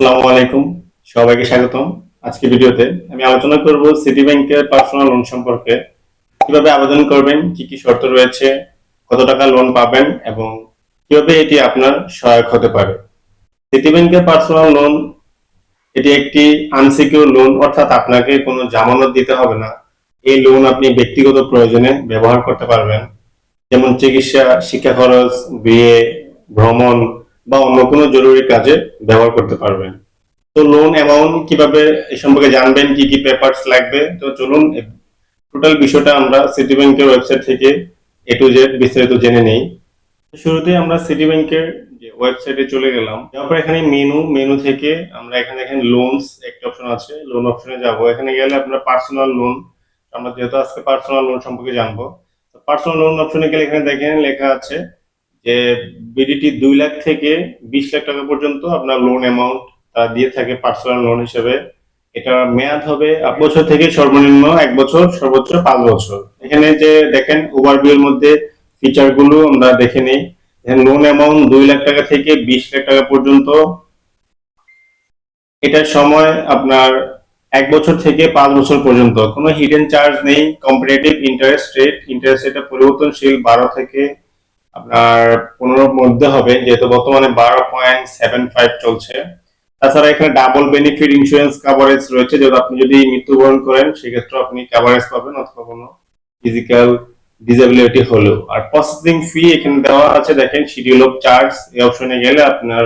আসসালামু আলাইকুম, সবাইকে স্বাগতম। আজকে ভিডিওতে আমি আলোচনা করব সিটি ব্যাংকের পার্সোনাল লোন সম্পর্কে। কীভাবে আবেদন করবেন, কি কি শর্ত রয়েছে, কত টাকা লোন পাবেন এবং কীভাবে এটি আপনার সহায়ক হতে পারে। সিটি ব্যাংকের পার্সোনাল লোন, এটি একটি আনসিকিউর লোন, অর্থাৎ আপনাকে কোনো জামানত দিতে হবে না। এই লোন আপনি ব্যক্তিগত প্রয়োজনে ব্যবহার করতে পারবেন। যেমন চিকিৎসা, শিক্ষা খরচ, বিয়ে, ভ্রমণ বা অন্য কোনো জরুরি কাজে ব্যবহার করতে পারবেন। তো লোন অ্যামাউন্ট কীভাবে এ সম্পর্কে জানবেন, কি কি পেপারস লাগবে? তো চলুন টোটাল বিষয়টা আমরা সিটি ব্যাংকের ওয়েবসাইট থেকে এ টু জেড বিস্তারিত জেনে নেই। শুরুতে আমরা সিটি ব্যাংকের যে ওয়েবসাইটে চলে গেলাম। তারপর এখানে মেনু মেনু থেকে আমরা এখানে এখানে লোনস একটা অপশন আছে। লোন অপশনে যাব। এখানে গেলে আপনার পার্সোনাল লোন আমরা যেহেতু আজকে পার্সোনাল লোন সম্পর্কে জানব পার্সোনাল লোন অপশনে গেলে এখানে দেখেন লেখা আছে যে বিডিটি দুই লাখ থেকে বিশ লাখ টাকা পর্যন্ত আপনার লোন অ্যামাউন্ট তারা দিয়ে থাকে পার্সোনাল লোন হিসেবে। এটা মেয়াদ হবে এক বছর থেকে সর্বনিম্ন এক বছর, সর্বোচ্চ পাঁচ বছর। এখানে যে দেখেন ওভারভিউ এর মধ্যে ফিচারগুলো আমরা দেখে নিই। লোন অ্যামাউন্ট দুই লাখ টাকা থেকে বিশ লাখ টাকা পর্যন্ত। এটার সময় আপনার এক বছর থেকে পাঁচ বছর পর্যন্ত। কোনো হিডেন চার্জ নেই কম্পারেটিভ ইন্টারেস্ট রেট ইন্টারেস্ট রেটটা পরিবর্তনশীল বারো থেকে আপনার পনেরোর মধ্যে হবে, যেহেতু বর্তমানে বারো পয়েন্ট সেভেন ফাইভ চলছে। তাছাড়া এখানে ডাবল বেনিফিট ইন্স্যুরেন্স কাভারেজ রয়েছে, যেহেতু আপনি যদি মৃত্যুবরণ করেন সেক্ষেত্রে আপনি কাভারেজ পাবেন, অথবা কোনো ফিজিক্যাল ডিসেবিলিটি হলেও। আর প্রসেসিং ফি এখানে দেওয়া আছে, দেখেন শিডিউল অফ চার্জ এই অপশনে গেলে আপনার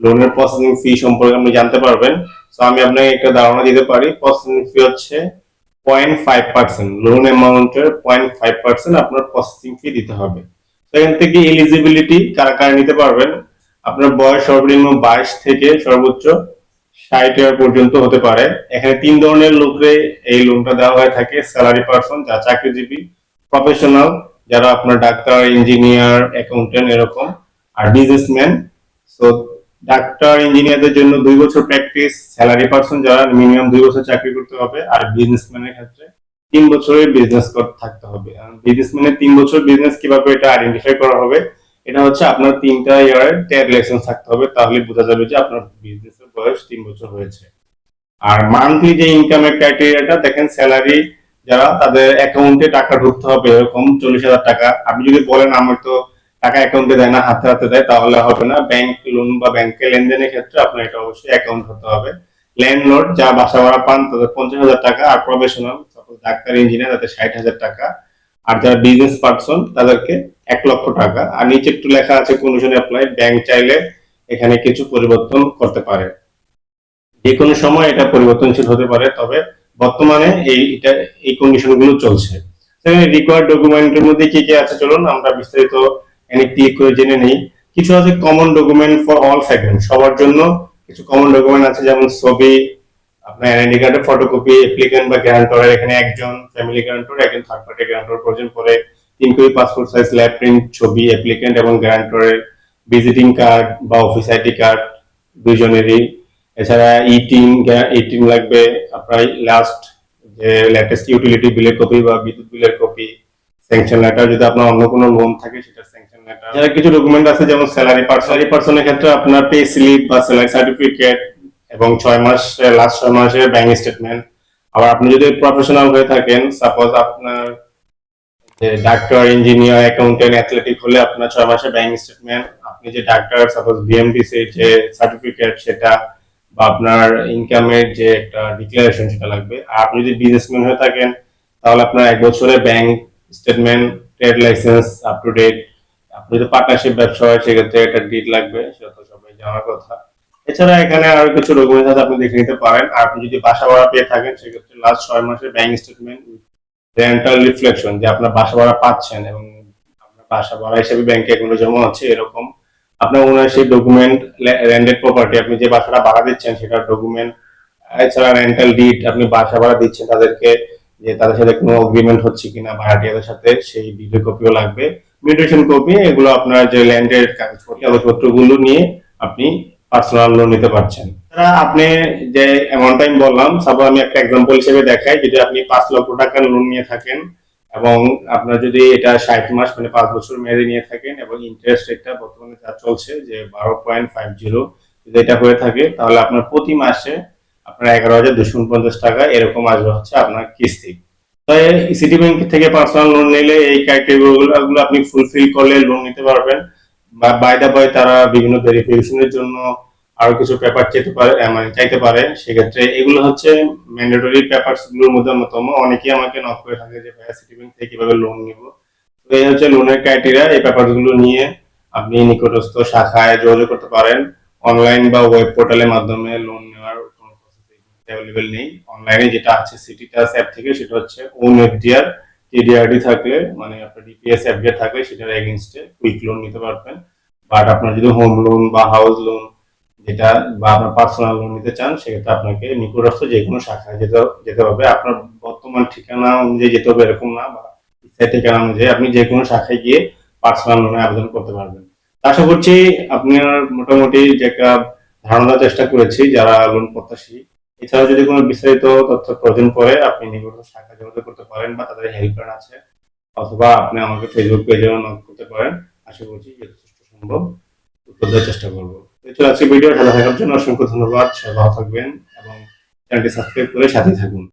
লোনের প্রসেসিং ফি সম্পর্কে আপনি জানতে পারবেন। তো আমি আপনাকে একটা ধারণা দিতে পারি প্রসেসিং ফি হচ্ছে পয়েন্ট ফাইভ পার্সেন্ট লোন অ্যামাউন্টের পয়েন্ট ফাইভ পার্সেন্ট আপনার প্রসেসিং ফি দিতে হবে। সেখান থেকে এলিজিবিলিটি কারা কারা নিতে পারবেন? আপনার বয়স সর্বনিম্ন বাইশ থেকে সর্বোচ্চ ষাট ইয়ার পর্যন্ত হতে পারে। এখানে তিন ধরনের লোকরে এই লোনটা দেওয়া হয়ে থাকে। স্যালারি পার্সন যা চাকরিজীবী প্রফেশনাল যারা আপনার ডাক্তার ইঞ্জিনিয়ার অ্যাকাউন্টেন্ট এরকম, আর বিজনেসম্যান সো ডাক্তার ইঞ্জিনিয়ারদের জন্য দুই বছর প্র্যাকটিস স্যালারি পার্সন যারা মিনিমাম দুই বছর চাকরি করতে হবে, আর বিজনেসম্যানের ক্ষেত্রে তিন বছরের বিজনেস থাকতে হবে। বিজনেসম্যানের তিন বছর বিজনেস কীভাবে এটা আইডেন্টিফাই করা হবে, এটা হচ্ছে আপনার তিনটা ইয়ারের ট্রেড লাইসেন্স থাকতে হবে, তাহলে বোঝা যাবে যে আপনার বিজনেসের বয়স তিন বছর হয়েছে। আর মান্থলি যে ইনকামের ক্রাইটেরিয়াটা দেখেন স্যালারি যারা, তাদের অ্যাকাউন্টে টাকা ঢুকতে হবে, এরকম চল্লিশ হাজার টাকা। আপনি যদি বলেন আমার তো টাকা অ্যাকাউন্টে দেয় না, হাতে হাতে দেয়, তাহলে হবে না। ব্যাংক লোন বা ব্যাংকে লেনদেনের ক্ষেত্রে আপনার এটা অবশ্যই অ্যাকাউন্ট হতে হবে। ল্যান্ডলর্ড যা বাসা ভাড়া পান, তাদের পঞ্চাশ হাজার টাকা আর প্রফেশনাল ডাক্তার, ইঞ্জিনিয়ার, তাদের ষাট হাজার টাকা। আর যারা বিজনেস পার্সন তাদেরকে এক লক্ষ টাকা। আর নিচে একটু লেখা আছে কন্ডিশন অ্যাপ্লাই ব্যাংক চাইলে এখানে কিছু পরিবর্তন করতে পারে। যে কোনো সময় এটা পরিবর্তনশীল হতে পারে, তবে বর্তমানে এই, এটা, এই কন্ডিশনগুলো চলছে। রিকোয়ার্ড ডকুমেন্টের মধ্যে কি কি আছে চলুন, আমরা বিস্তারিত এনে ক্লিক করে জেনে নেই। কিছু আছে common document for all segment সবার জন্য কিছু কমন ডকুমেন্ট আছে, যেমন ছবি আপনার আইডেন্টি কার্ডের ফটোকপি অ্যাপ্লিকেন্ট বা গ্যারান্টরের এখানে একজন ফ্যামিলি গ্যারান্টর একজন থার্ড পার্টি গ্যারান্টর প্রয়োজন পড়ে। তিন copy passport size lab print ছবি অ্যাপ্লিকেন্ট এবং গ্যারান্টরের ভিজিটিং কার্ড বা অফিস আইডি কার্ড দুইজনেরই। এছাড়া ইটিং ইটিং লাগবে আপনার লাস্ট যে লেটেস্ট ইউটিলিটি বিলের কপি বা বিদ্যুৎ বিলের কপি স্যাংশন লেটার যদি আপনার অন্য কোনো লোন থাকে, সেটা স্যাংশন লেটার কিছু ডকুমেন্ট আছে, যেমন স্যালারি পার্সোনালি পার্সনের ক্ষেত্রে আপনার পে স্লিপ বা স্যালারি সার্টিফিকেট এবং ছয় মাস লাস্ট ছয় মাসের ব্যাংক স্টেটমেন্ট আবার আপনি যদি প্রফেশনাল হয়ে থাকেন সাপোজ আপনার ডাক্তার ইঞ্জিনিয়ার অ্যাকাউন্টেন্ট অ্যাথলেটিক হলে আপনার ছয় মাসের ব্যাংক স্টেটমেন্ট আপনি যে ডাক্তার সাপোজ বিএমডিসি যে সার্টিফিকেট সেটা বা আপনার ইনকামের যে একটা ডিক্লারেশন সেটা লাগবে। আর আপনি যদি বিজনেসম্যান হয়ে থাকেন, তাহলে আপনার এক বছরের bank statement trade licence up to date আপনি যদি পার্টনারশিপ ব্যবসা হয়, সেক্ষেত্রে একটা ডিট লাগবে, সেটা তো সবাই জানার কথা। এছাড়া এখানে আরও কিছু ডকুমেন্ট আছে আপনি দেখে নিতে পারেন। আর আপনি যদি বাসা ভাড়া পেয়ে থাকেন, সেক্ষেত্রে লাস্ট ছয় মাসের ব্যাংক স্টেটমেন্ট রেন্টাল রিফ্লেকশন যে আপনার বাসা ভাড়া পাচ্ছেন এবং আপনার বাসা ভাড়া হিসেবে ব্যাংকে এগুলো জমা হচ্ছে এরকম আপনার ওনারশিপ ডকুমেন্ট রেন্টেড প্রপার্টি আপনি যে বাসাটা ভাড়া দিচ্ছেন, সেটার ডকুমেন্ট এছাড়া রেন্টাল ডিট আপনি বাসা ভাড়া দিচ্ছেন তাদেরকে, যে তাদের সাথে কোনো এগ্রিমেন্ট হচ্ছে কিনা, ভাড়াটিয়াদের সাথে, সেই ডিটের কপিও লাগবে। মিউটেশন কপি এগুলো আপনার যে ল্যান্ডের কাগজপত্র, কাগজপত্রগুলো নিয়ে আপনি পার্সোনাল লোন নিতে পারছেন। তারা আপনি যে অ্যামাউন্ট টাইম বললাম সাপোজ আমি একটা এক্সাম্পল হিসেবে দেখাই, যদি আপনি পাঁচ লক্ষ টাকার লোন নিয়ে থাকেন এবং আপনার যদি এটা ষাট মাস মানে পাঁচ বছর মেয়াদে নিয়ে থাকেন এবং ইন্টারেস্ট রেটটা বর্তমানে যা চলছে যে বারো পয়েন্ট ফাইভ জিরো যদি এটা হয়ে থাকে, তাহলে আপনার প্রতি মাসে আপনার এগারো হাজার দুশো উনপঞ্চাশ টাকা এরকম আসবে হচ্ছে আপনার কিস্তি। তো সিটি ব্যাংক থেকে পার্সোনাল লোন নিলে এই ক্রাইটেরিয়া আপনি ফুলফিল করলে লোন নিতে পারবেন। বা বাই দা বাই তারা বিভিন্ন ভেরিফিকেশনের জন্য আরও কিছু পেপার চাইতে পারে মানে চাইতে পারে। সেক্ষেত্রে এগুলো হচ্ছে ম্যান্ডেটরি পেপারসগুলোর মধ্যে অন্যতম। অনেকেই আমাকে নক করে থাকে যে, ভাইয়া সিটি ব্যাংক থেকে কীভাবে লোন নিব? তো এই হচ্ছে লোনের ক্রাইটেরিয়া এই পেপারগুলো নিয়ে আপনি নিকটস্থ শাখায় যোগাযোগ করতে পারেন। অনলাইন বা ওয়েব পোর্টালের মাধ্যমে লোন নেওয়ার কোনো অ্যাভেলেবেল নেই। অনলাইনে যেটা আছে সিটি টাস অ্যাপ থেকে, সেটা হচ্ছে ওন এফডিআর টিডিআরডি থাকলে মানে আপনার ডিপিএস এফডিআর থাকলে সেটার এগেনস্টে কুইক লোন নিতে পারবেন। বাট আপনার যদি হোম লোন বা হাউস লোন যেটা বা আপনার পার্সোনাল লোন নিতে চান, সেক্ষেত্রে আপনাকে নিকটস্থ যে কোনো শাখায় যেতে যেতে হবে। আপনার বর্তমান ঠিকানা অনুযায়ী যেতে হবে এরকম না, বা ঠিকানা অনুযায়ী আপনি যে কোনো শাখায় গিয়ে পার্সোনাল লোনে আবেদন করতে পারবেন। আশা করছি আপনার মোটামুটি যে একটা ধারণা চেষ্টা করেছি, যারা লোন প্রত্যাশী এছাড়াও যদি কোনো বিস্তারিত তথ্য প্রয়োজন পড়ে, আপনি নিকট শাখা যোগাযোগ করতে পারেন বা তাদের হেল্পলাইন আছে, অথবা আপনি আমাকে ফেসবুক পেজে নক করতে পারেন। আশা করছি যথেষ্ট সম্ভব। উত্তর দেওয়ার চেষ্টা করব। তো আজকে ভিডিও ভালো থাকার জন্য অসংখ্য ধন্যবাদ। সবাই ভালো থাকবেন এবং চ্যানেলটি সাবস্ক্রাইব করে সাথে থাকুন।